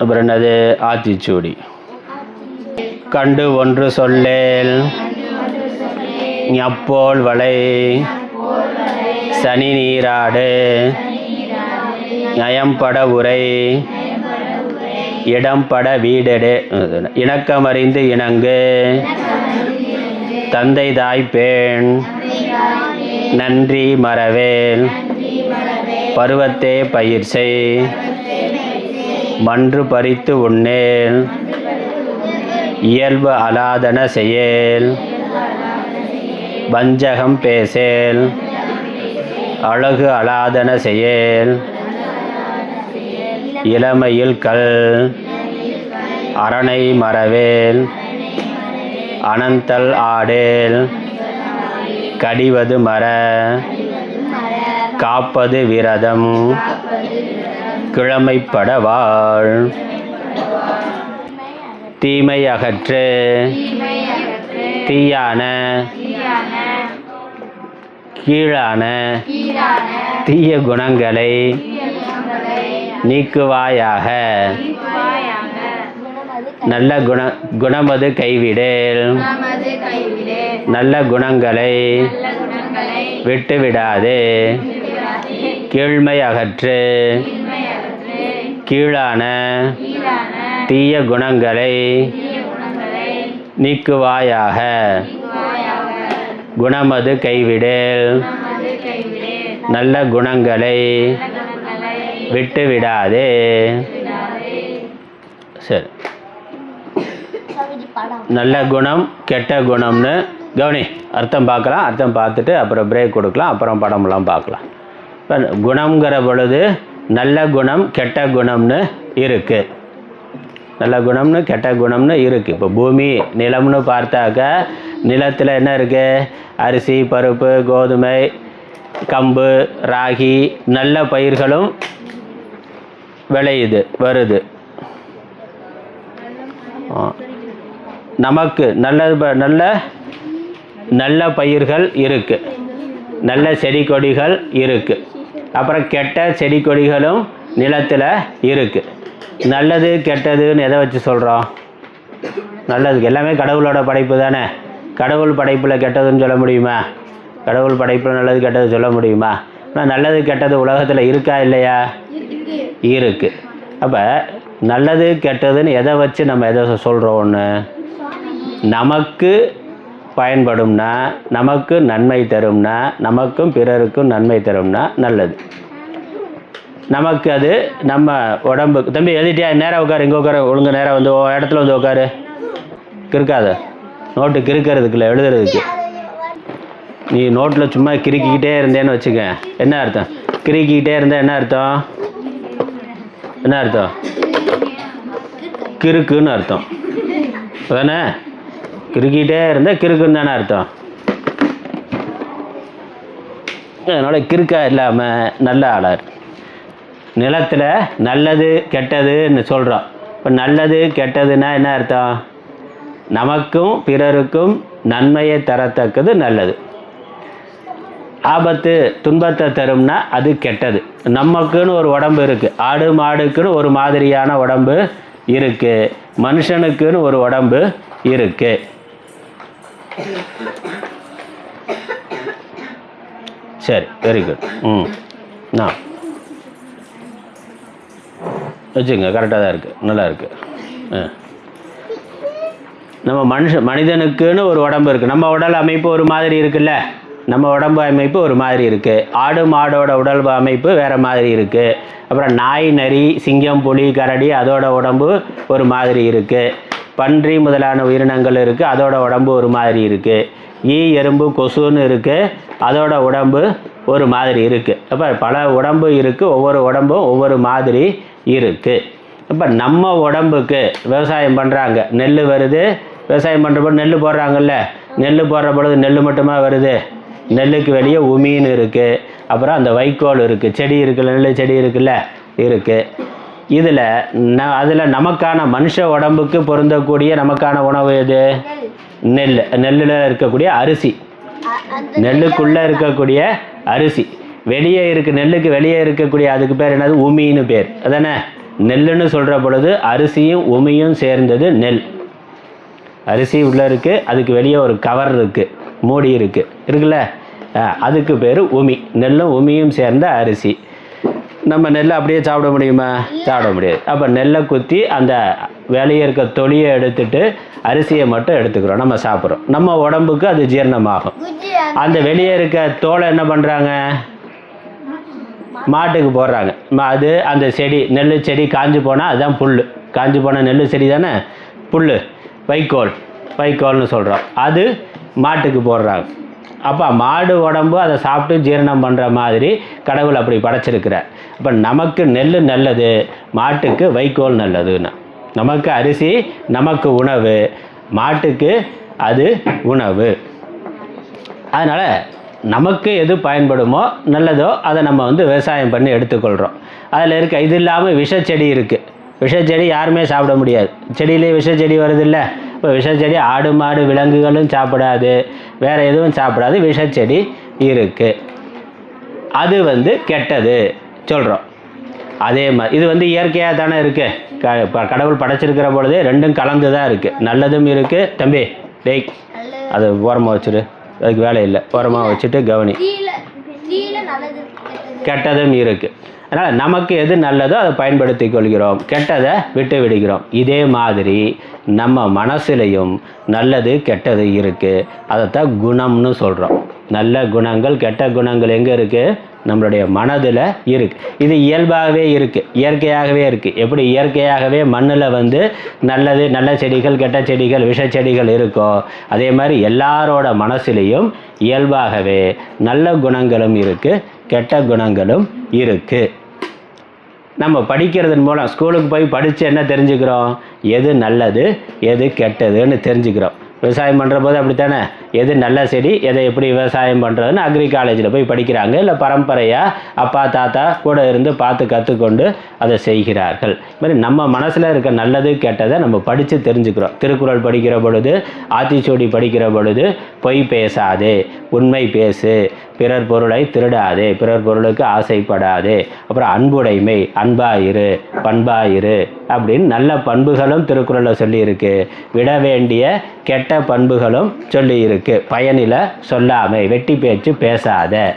அப்புறம் என்னது? ஆத்திச்சூடி. கண்டு ஒன்று சொல்லேல். ஞப்போல் வளை. சனி நீராடு. நயம்பட உரை. இடம்பட வீடெடு. இணக்கமறிந்து இணங்கு. தந்தை தாய் பெண். நன்றி மறவேல். பருவத்தே பயிர் செய். மன்று பறித்து உண்ணேல். இயல்பு அலாதன செயல் வஞ்சகம் பேசேல். அழகு அலாதன செயல் இளமையில் கல். அரணை மறவேல். அனந்தல் ஆடேல். கடிவது மர காப்பது விரதம். கிழமைப்படவாள். தீமை அகற்று தீயான. கீழான. தீய குணங்களை நீக்குவாயாக. நல்ல குண குணமது கைவிடேல். நல்ல குணங்களை விட்டுவிடாதே. கீழ்மை அகற்று கீழான தீய குணங்களை தீய குணங்களை நீக்குவாயாக. நீக்குவாயாக. குணமது கைவிடேல். நல்ல குணங்களை விட்டுவிடாதே. விடாதே சரி. நல்ல குணம் கெட்ட குணம்னு கவனி அர்த்தம் பார்க்கலாம் அர்த்தம் பார்த்துட்டு அப்புறம் பிரேக் கொடுக்கலாம் அப்புறம் படமெல்லாம் பார்க்கலாம். இப்போ குணம்ங்கிற பொழுது நல்ல குணம் கெட்ட குணம்னு இருக்குது நல்ல குணம்னு கெட்ட குணம்னு இருக்குது இப்போ பூமி நிலம்னு பார்த்தாக்க நிலத்தில் என்ன இருக்குது அரிசி பருப்பு கோதுமை கம்பு ராகி நல்ல பயிர்களும் விளையுது வருது. நமக்கு நல்ல நல்ல நல்ல பயிர்கள் இருக்குது நல்ல செடி கொடிகள் இருக்குது அப்புறம் கெட்ட செடி கொடிகளும் நிலத்தில் இருக்குது நல்லது கெட்டதுன்னு எதை வச்சு சொல்கிறோம் நல்லது எல்லாமே கடவுளோட படைப்பு தானே? கடவுள் படைப்பில் கெட்டதுன்னு சொல்ல முடியுமா? கடவுள் படைப்பில் நல்லது கெட்டது சொல்ல முடியுமா? ஆனால் நல்லது கெட்டது உலகத்தில் இருக்கா இல்லையா? இருக்குது அப்போ நல்லது கெட்டதுன்னு எதை வச்சு நம்ம எதை சொல்கிறோம் ஒன்று நமக்கு பயன்படும்னா நமக்கு நன்மை தரும்னா நமக்கும் பிறருக்கும் நன்மை தரும்னா நல்லது. நமக்கு அது நம்ம உடம்புக்கு தம்பி எழுதிட்டியா? நேராக உட்காரு இங்கே உட்காரு ஒழுங்கு நேராக வந்து இடத்துல வந்து உட்காரு. கிறுக்காத. நோட்டு கிறுக்கிறதுக்குல எழுதுறதுக்கு. நீ நோட்டில் சும்மா கிறுக்கிக்கிட்டே இருந்தேன்னு வச்சுக்க. என்ன அர்த்தம்? கிறுக்கிக்கிட்டே இருந்தால் என்ன அர்த்தம்? என்ன அர்த்தம்? கிறுக்குன்னு அர்த்தம். அதானே? கிறுக்கிட்டே இருந்தால் கிறுக்குன்னு தானே அர்த்தம். அதனால் கிறுக்கா இல்லாமல் நல்ல ஆளார் நிலத்தில் நல்லது கெட்டதுன்னு சொல்கிறோம் இப்போ நல்லது கெட்டதுன்னா என்ன அர்த்தம்? நமக்கும் பிறருக்கும் நன்மையை தரத்தக்கது நல்லது. ஆபத்து துன்பத்தை தரும்னா அது கெட்டது. நமக்குன்னு ஒரு உடம்பு இருக்குது ஆடு மாடுக்குன்னு ஒரு மாதிரியான உடம்பு இருக்குது மனுஷனுக்குன்னு ஒரு உடம்பு இருக்குது சரி வெரி குட் ம். நான் வச்சுங்க கரெக்டாக தான் இருக்குது நல்லா இருக்குது ஆ. நம்ம மனுஷ மனிதனுக்குன்னு ஒரு உடம்பு இருக்குது நம்ம உடல் அமைப்பு ஒரு மாதிரி இருக்குல்ல? நம்ம உடம்பு அமைப்பு ஒரு மாதிரி இருக்குது ஆடு மாடோட உடல் அமைப்பு வேறு மாதிரி இருக்குது அப்புறம் நாய் நரி சிங்கம் புலி கரடி அதோட உடம்பு ஒரு மாதிரி இருக்குது பன்றி முதலான உயிரினங்கள் இருக்குது அதோட உடம்பு ஒரு மாதிரி இருக்குது ஈ எறும்பு கொசுன்னு இருக்குது அதோட உடம்பு ஒரு மாதிரி இருக்குது அப்போ பல உடம்பு இருக்குது ஒவ்வொரு உடம்பும் ஒவ்வொரு மாதிரி இருக்குது இப்போ நம்ம உடம்புக்கு விவசாயம் பண்ணுறாங்க நெல் வருது. விவசாயம் பண்ணுறப்போ நெல் போடுறாங்கல்ல. நெல் போடுற பொழுது நெல் மட்டுமா வருது? நெல்லுக்கு வெளியே உமின்னு இருக்குது அப்புறம் அந்த வைக்கோல் இருக்குது செடி இருக்குல்ல நெல் செடி இருக்குல்ல இருக்குது இதில் ந அதில் நமக்கான மனுஷ உடம்புக்கு பொருந்தக்கூடிய நமக்கான உணவு எது? நெல். நெல்லில் இருக்கக்கூடிய அரிசி. நெல்லுக்குள்ளே இருக்கக்கூடிய அரிசி. வெளியே இருக்கு நெல்லுக்கு வெளியே இருக்கக்கூடிய அதுக்கு பேர் என்னது? உமின்னு பேர். அதானே? நெல்லுன்னு சொல்கிற பொழுது அரிசியும் உமியும் சேர்ந்தது நெல். அரிசி உள்ளே இருக்குது அதுக்கு வெளியே ஒரு கவர் இருக்குது மூடி இருக்குது இருக்குல்ல? அதுக்கு பேர் உமி. நெல்லும் உமியும் சேர்ந்த அரிசி. நம்ம நெல்லை அப்படியே சாப்பிட முடியுமா? சாப்பிட முடியாது. அப்போ நெல்லை குத்தி அந்த வெளியே இருக்க தொலியை எடுத்துட்டு அரிசியை மட்டும் எடுத்துக்கிறோம். நம்ம சாப்பிட்றோம். நம்ம உடம்புக்கு அது ஜீரணமாகும். அந்த வெளியே இருக்க தோலை என்ன பண்ணுறாங்க மாட்டுக்கு. போடுறாங்க. அது அந்த செடி நெல் செடி காஞ்சு போனால் அதுதான் புல் காஞ்சு போன நெல் செடி தானே? புல் வைக்கோல். வைக்கோல்னு சொல்கிறோம் அது மாட்டுக்கு போடுறாங்க. அப்போ மாடு உடம்பு அதை சாப்பிட்டு ஜீரணம் பண்ணுற மாதிரி கடவுள் அப்படி படைச்சிருக்கிறார். அப்போ நமக்கு நெல் நல்லது மாட்டுக்கு வைக்கோல் நல்லதுன்னு. நமக்கு அரிசி நமக்கு உணவு மாட்டுக்கு அது உணவு. அதனால் நமக்கு எது பயன்படுமோ நல்லதோ அதை நம்ம வந்து விவசாயம் பண்ணி எடுத்துக்கொள்கிறோம் அதில் இருக்க இது இல்லாமல் விஷச்செடி இருக்குது விஷச்செடி யாருமே சாப்பிட முடியாது. செடியிலே விஷச்செடி வருது இல்லை. இப்போ விஷச்செடி ஆடு மாடு விலங்குகளும் சாப்பிடாது. வேறு எதுவும் சாப்பிடாது. விஷச்செடி இருக்குது அது வந்து கெட்டது. சொல்கிறோம் அதே மாதிரி இது வந்து இயற்கையாக தானே இருக்குது க கடவுள் படைச்சிருக்கிற பொழுதே ரெண்டும் கலந்து தான் இருக்குது நல்லதும் இருக்குது தம்பி டேய் அது ஓரமாக வச்சுரு அதுக்கு வேலை இல்லை. ஓரமாக வச்சுட்டு கவனி. கெட்டதும் இருக்குது அதனால் நமக்கு எது நல்லதோ அதை பயன்படுத்தி கொள்கிறோம். கெட்டதை விட்டு விடுகிறோம். இதே மாதிரி நம்ம மனசுலையும் நல்லது கெட்டது இருக்குது அதைத்தான் குணம்னு சொல்கிறோம் நல்ல குணங்கள் கெட்ட குணங்கள் எங்கே இருக்குது நம்மளுடைய மனதில் இருக்குது இது இயல்பாகவே இருக்குது இயற்கையாகவே இருக்குது எப்படி இயற்கையாகவே மண்ணில் வந்து நல்லது நல்ல செடிகள் கெட்ட செடிகள் விஷ செடிகள் இருக்கோ அதே மாதிரி எல்லாரோட மனசுலேயும் இயல்பாகவே நல்ல குணங்களும் இருக்குது கெட்ட குணங்களும் இருக்குது நம்ம படிக்கிறதன் மூலம் ஸ்கூலுக்கு போய் படித்து என்ன தெரிஞ்சுக்கிறோம்? எது நல்லது எது கெட்டதுன்னு தெரிஞ்சுக்கிறோம். விவசாயம் பண்ணுற போது அப்படித்தானே? எது நல்ல செடி எதை எப்படி விவசாயம் பண்ணுறதுன்னு அக்ரி காலேஜில் போய் படிக்கிறாங்க. இல்லை பரம்பரையாக அப்பா தாத்தா கூட இருந்து பார்த்து கற்றுக்கொண்டு அதை செய்கிறார்கள். இது மாதிரி நம்ம மனசில் இருக்க நல்லது கெட்டதை நம்ம படித்து தெரிஞ்சுக்கிறோம். திருக்குறள் படிக்கிற பொழுது ஆத்திச்சூடி படிக்கிற பொழுது பொய் பேசாதே உண்மை பேசு. பிறர் பொருளை திருடாதே பிறர் பொருளுக்கு ஆசைப்படாதே. அப்புறம் அன்புடைமை அன்பாயிரு பண்பாயிரு அப்படின்னு நல்ல பண்புகளும் திருக்குறளில் சொல்லியிருக்கு. விட வேண்டிய கெட்ட பண்புகளும் சொல்லியிருக்கு. பயனில சொல்லாமை வெட்டி பேச்சு பேசாத.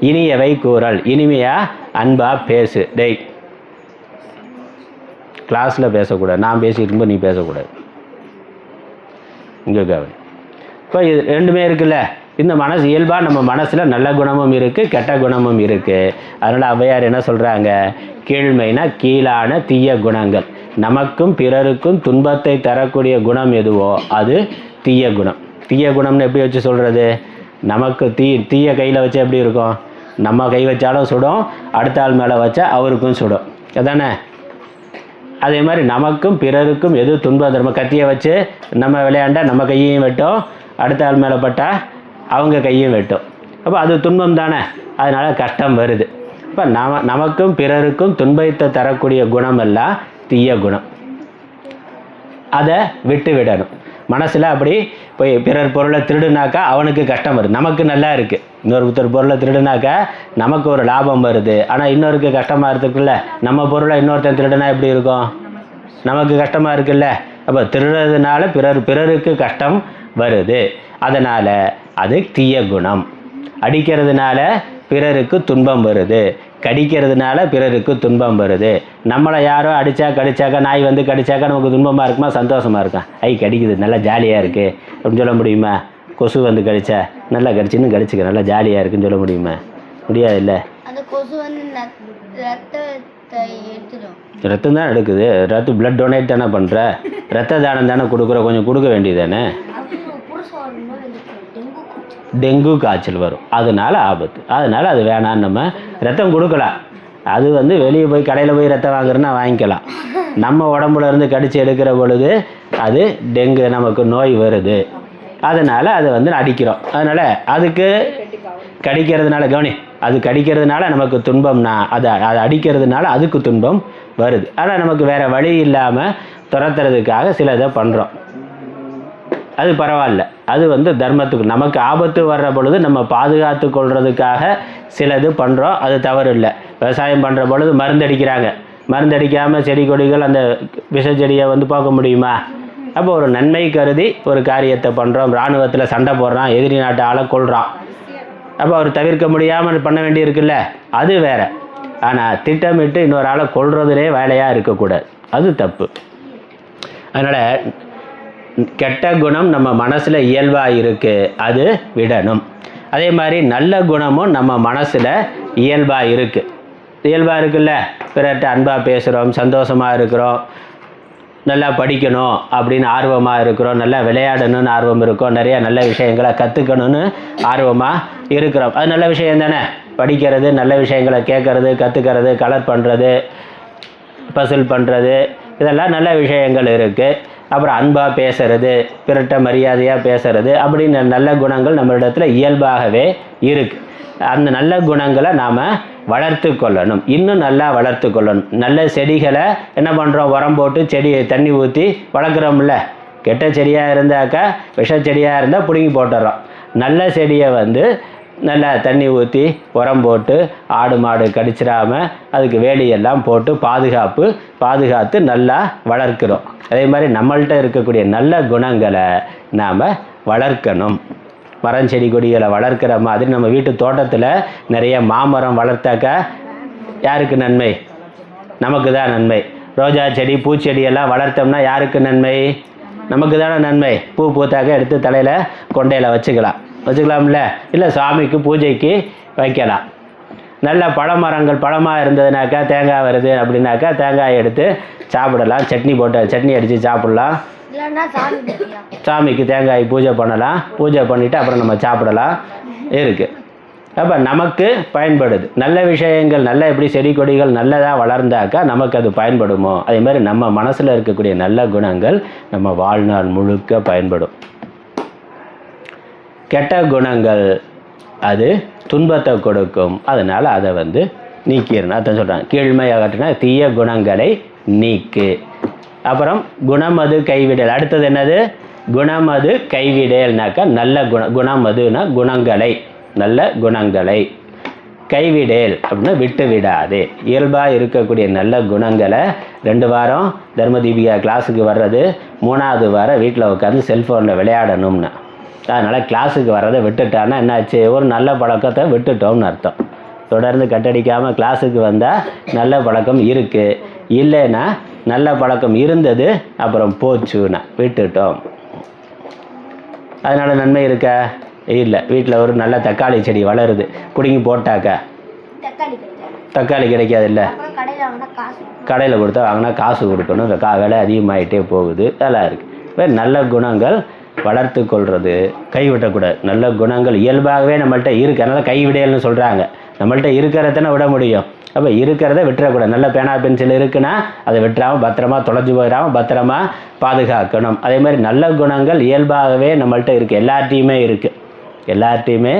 இனியவை கூறல் இனிமையாக அன்பா பேசு. டேய் கிளாஸில் பேசக்கூடாது. நான் பேசிட்டு இருக்கும்போது நீ பேசக்கூடாது. இங்கே கவனி இப்போ இது ரெண்டுமே இருக்குல்ல. இந்த மனசு இயல்பாக நம்ம மனசில் நல்ல குணமும் இருக்குது கெட்ட குணமும் இருக்குது அதனால் ஔவையார் என்ன சொல்கிறாங்க கீழ்மைனா கீழான தீய குணங்கள். நமக்கும் பிறருக்கும் துன்பத்தை தரக்கூடிய குணம் எதுவோ அது தீய குணம். தீய குணம்னு எப்படி வச்சு சொல்கிறது நமக்கு தீ தீய கையில் வச்சா எப்படி இருக்கும்? நம்ம கை வச்சாலும் சுடும் அடுத்த ஆள் மேலே வச்சா அவருக்கும் சுடும். அதானே? அதே மாதிரி நமக்கும் பிறருக்கும் எது துன்பம் தரும் கத்தியை வச்சு நம்ம விளையாண்டா நம்ம கையையும் வெட்டும் அடுத்த ஆள் மேலே பட்டால் அவங்க கையும் வெட்டும். அப்போ அது துன்பம் தானே? அதனால் கஷ்டம் வருது. இப்போ நம நமக்கும் பிறருக்கும் துன்பத்தை தரக்கூடிய குணமெல்லாம் தீய குணம். அதை விட்டு விடணும். மனசில் அப்படி போய் பிறர் பொருளை திருடுனாக்கா அவனுக்கு கஷ்டம் வருது. நமக்கு நல்லா இருக்குது இன்னொருத்தர் பொருளை திருடுனாக்கா நமக்கு ஒரு லாபம் வருது. ஆனால் இன்னொருக்கு கஷ்டமாக இருக்குல்ல நம்ம பொருளை இன்னொருத்தன் திருடுனா எப்படி இருக்கும்? நமக்கு கஷ்டமாக இருக்குல்ல. அப்போ திருடுறதுனால பிறர் பிறருக்கு கஷ்டம் வருது. அதனால் அது தீய குணம். அடிக்கிறதுனால பிறருக்கு துன்பம் வருது. கடிக்கிறதுனால பிறருக்கு துன்பம் வருது. நம்மளை யாரோ அடித்தா கடிச்சாக்கா நாய் வந்து கடிச்சாக்கா நமக்கு துன்பமாக இருக்குமா சந்தோஷமாக இருக்கா? ஐ கடிக்குது. நல்லா ஜாலியாக இருக்குது அப்படின்னு சொல்ல முடியுமா? கொசு வந்து கடிச்சா நல்லா கடிச்சுன்னு கடிச்சுக்க. நல்லா ஜாலியாக இருக்குன்னு சொல்ல முடியுமா? முடியாது இல்லை ரத்தம் தான் எடுக்குது. ரத்தம் பிளட் டொனேட் தானே பண்ணுற ரத்த தானம் தானே கொடுக்குற? கொஞ்சம் கொடுக்க வேண்டியது தானே? டெங்கு காய்ச்சல் வரும். அதனால் ஆபத்து. அதனால் அது வேணான்னு நம்ம ரத்தம் கொடுக்கலாம். அது வந்து வெளியே போய் கடையில் போய் ரத்தம் வாங்குறேன்னா வாங்கிக்கலாம். நம்ம உடம்புல இருந்து கடித்து எடுக்கிற பொழுது அது டெங்கு நமக்கு நோய் வருது. அதனால் அதை வந்து அடிக்கிறோம். அதனால் அதுக்கு கடிக்கிறதுனால கவனி. அது கடிக்கிறதுனால நமக்கு துன்பம்னா அது அதை அடிக்கிறதுனால அதுக்கு துன்பம் வருது. ஆனால் நமக்கு வேறு வழி இல்லாமல் துரத்துறதுக்காக சில இதை பண்ணுறோம் அது பரவாயில்ல. அது வந்து தர்மத்துக்கு நமக்கு ஆபத்து வர்ற பொழுது நம்ம பாதுகாத்து கொள்றதுக்காக சிலது பண்ணுறோம் அது தவறு இல்லை விவசாயம் பண்ணுற பொழுது மருந்தடிக்கிறாங்க. மருந்தடிக்காமல் செடி கொடிகள் அந்த விஷ செடியை வந்து பார்க்க முடியுமா? அப்போ ஒரு நன்மை கருதி ஒரு காரியத்தை பண்ணுறோம் இராணுவத்தில் சண்டை போடுறான் எதிரி நாட்டு ஆளை கொள்கிறான் அப்போ அவர் தவிர்க்க முடியாமல் பண்ண வேண்டியிருக்குல்ல? அது வேற. ஆனால் திட்டமிட்டு இன்னொரு ஆளை கொல்றதுலே வேலையாக இருக்கக்கூடாது. அது தப்பு. அதனால் கெட்ட குணம் நம்ம மனசில் இயல்பாக இருக்குது அது விடணும். அதே மாதிரி நல்ல குணமும் நம்ம மனசில் இயல்பாக இருக்குது இயல்பாக இருக்குல்ல? பிறர்கிட்ட அன்பாக பேசுகிறோம் சந்தோஷமாக இருக்கிறோம் நல்லா படிக்கணும் அப்படின்னு ஆர்வமாக இருக்கிறோம் நல்லா விளையாடணும்னு ஆர்வம் இருக்கும் நிறைய நல்ல விஷயங்களை கற்றுக்கணும்னு ஆர்வமாக இருக்கிறோம். அது நல்ல விஷயம் தானே? படிக்கிறது நல்ல விஷயங்களை கேட்கறது கற்றுக்கிறது கலர் பண்ணுறது பசில் பண்ணுறது இதெல்லாம் நல்ல விஷயங்கள் இருக்குது அப்புறம் அன்பாக பேசுறது பிறட்ட மரியாதையாக பேசுறது அப்படின்னு நல்ல குணங்கள் நம்மளிடத்துல இயல்பாகவே இருக்குது அந்த நல்ல குணங்களை நாம் வளர்த்து கொள்ளணும். இன்னும் நல்லா வளர்த்து கொள்ளணும். நல்ல செடிகளை என்ன பண்ணுறோம் உரம் போட்டு செடியை தண்ணி ஊற்றி வளர்க்குறோம்ல. கெட்ட செடியாக இருந்தாக்கா விஷ செடியாக இருந்தால் பிடுங்கி போட்டுடுறோம் நல்ல செடியை வந்து நல்லா தண்ணி ஊற்றி உரம் போட்டு ஆடு மாடு கடிச்சிடாமல் அதுக்கு வேலியெல்லாம் போட்டு பாதுகாப்பு பாதுகாத்து நல்லா வளர்க்கிறோம். அதே மாதிரி நம்மள்கிட்ட இருக்கக்கூடிய நல்ல குணங்களை நாம் வளர்க்கணும். மரம் செடி கொடிகளை வளர்க்குற மாதிரி நம்ம வீட்டு தோட்டத்தில் நிறைய மாமரம் வளர்த்தாக்கா யாருக்கு நன்மை? நமக்கு தான் நன்மை. ரோஜா செடி பூச்செடி எல்லாம் வளர்த்தோம்னா யாருக்கு நன்மை? நமக்கு தானே நன்மை. பூ பூத்தாக்க எடுத்து தலையில் கொண்டையில் வச்சுக்கலாம். வச்சுக்கலாம்ல? இல்லை சாமிக்கு பூஜைக்கு வைக்கலாம். நல்ல பழமரங்கள் பழமாக இருந்ததுனாக்கா தேங்காய் வருது அப்படின்னாக்கா தேங்காய் எடுத்து சாப்பிடலாம். சட்னி போட்டு சட்னி அடித்து சாப்பிடலாம். சாமிக்கு தேங்காய் பூஜை பண்ணலாம். பூஜை பண்ணிவிட்டு அப்புறம் நம்ம சாப்பிடலாம். இருக்குது அப்போ நமக்கு பயன்படுது. நல்ல விஷயங்கள் நல்ல எப்படி செடி கொடிகள் நல்லதாக வளர்ந்தாக்கா நமக்கு அது பயன்படுமோ? அதே மாதிரி நம்ம மனசில் இருக்கக்கூடிய நல்ல குணங்கள் நம்ம வாழ்நாள் முழுக்க பயன்படும். கெட்ட குணங்கள் அது துன்பத்தை கொடுக்கும். அதனால் அதை வந்து நீக்கிடணும். அதான் சொல்கிறாங்க கீழ்மை அகற்றினா தீய குணங்களை நீக்கு. அப்புறம் குணமது கைவிடல். அடுத்தது என்னது? குணமது கைவிடல்னாக்கா நல்ல குண குணமதுனா குணங்களை நல்ல குணங்களை. கைவிடேல் அப்படின்னா விட்டு விடாதே இயல்பாக இருக்கக்கூடிய நல்ல குணங்களை ரெண்டு வாரம் தர்மதீபிகா கிளாஸுக்கு வர்றது மூணாவது வாரம் வீட்டில் உட்காந்து செல்ஃபோனில் விளையாடணும்னா. அதனால் கிளாஸுக்கு வர்றதை விட்டுட்டான்னா என்னாச்சு? ஒரு நல்ல பழக்கத்தை விட்டுட்டோம்னு அர்த்தம். தொடர்ந்து கட்டடிக்காமல் கிளாஸுக்கு வந்தால் நல்ல பழக்கம் இருக்குது இல்லைன்னா நல்ல பழக்கம் இருந்தது அப்புறம் போச்சுன்னா விட்டுட்டோம். அதனால் நன்மை இருக்கா? இல்லை. வீட்டில் ஒரு நல்ல தக்காளி செடி வளருது. பிடுங்கி போட்டாக்கா? தக்காளி கிடைக்காது. இல்லை கடையில் கொடுத்தா வாங்கினா காசு கொடுக்கணும். கா விலை அதிகமாகிட்டே போகுது. அதெல்லாம் இருக்குது இப்போ நல்ல குணங்கள் வளர்த்து கொள்வது கைவிடக்கூடாது நல்ல குணங்கள் இயல்பாகவே நம்மள்ட்ட இருக்குது அதனால் கைவிடையல்னு சொல்கிறாங்க நம்மள்ட்ட இருக்கிறதான விட முடியும். அப்போ இருக்கிறத விட்டுறக்கூடாது நல்ல பேனா பென்சில் இருக்குன்னா அதை விட்டுறாமல் பத்திரமா தொலைஞ்சு போயிடாமல் பத்திரமா பாதுகாக்கணும். அதே மாதிரி நல்ல குணங்கள் இயல்பாகவே நம்மள்ட்ட இருக்குது எல்லார்ட்டையுமே இருக்குது எல்லார்ட்டையுமே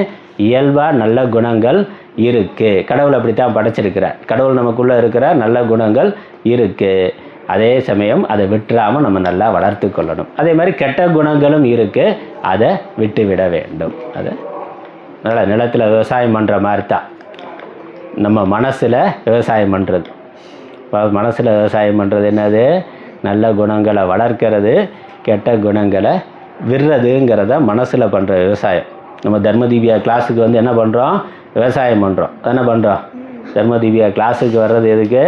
இயல்பாக நல்ல குணங்கள் இருக்குது கடவுள் அப்படித்தான் படைச்சிருக்கிறார். கடவுள் நமக்குள்ளே இருக்கிற நல்ல குணங்கள் இருக்குது அதே சமயம் அதை விட்டுறாமல் நம்ம நல்லா வளர்த்து கொள்ளணும். அதே மாதிரி கெட்ட குணங்களும் இருக்குது அதை விட்டு விட வேண்டும். அதை நல்லா நிலத்தில் விவசாயம் பண்ணுற மாதிரி தான் நம்ம மனசில் விவசாயம் பண்ணுறது மனசில் விவசாயம் பண்ணுறது என்னது? நல்ல குணங்களை வளர்க்கிறது கெட்ட குணங்களை விடுறதுங்கிறத மனசில் பண்ணுற விவசாயம். நம்ம தர்மதீபியா கிளாஸுக்கு வந்து என்ன பண்ணுறோம் விவசாயம் பண்ணுறோம் என்ன பண்ணுறோம் தர்மதீபியா கிளாஸுக்கு வர்றது எதுக்கு?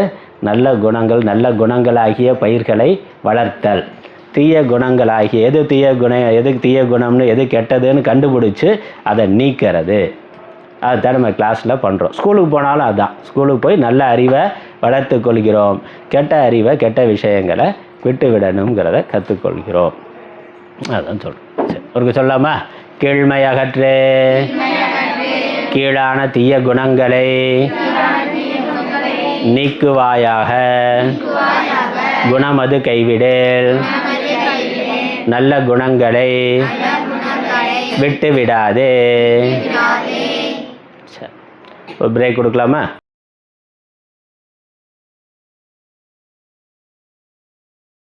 நல்ல குணங்கள் நல்ல குணங்களாகிய பயிர்களை வளர்த்தல். தீய குணங்களாகிய எது தீய குணம் எது தீய குணம்னு எது கெட்டதுன்னு கண்டுபிடிச்சி அதை நீக்கிறது. அதுதான் நம்ம கிளாஸில் பண்ணுறோம் ஸ்கூலுக்கு போனாலும் அதுதான் ஸ்கூலுக்கு போய் நல்ல அறிவை வளர்த்து கொள்கிறோம். கெட்ட அறிவை கெட்ட விஷயங்களை விட்டு விடணுங்கிறத கற்றுக்கொள்கிறோம். அதான் சொல்கிறோம் சரி ஒருக்கு சொல்லாமா கீழ்மையகற்றே கீழான தீய குணங்களை நீக்குவாயாக. குணமது கைவிடேல். நல்ல குணங்களை விட்டு விடாதே ஒரு பிரேக் கொடுக்கலாமா?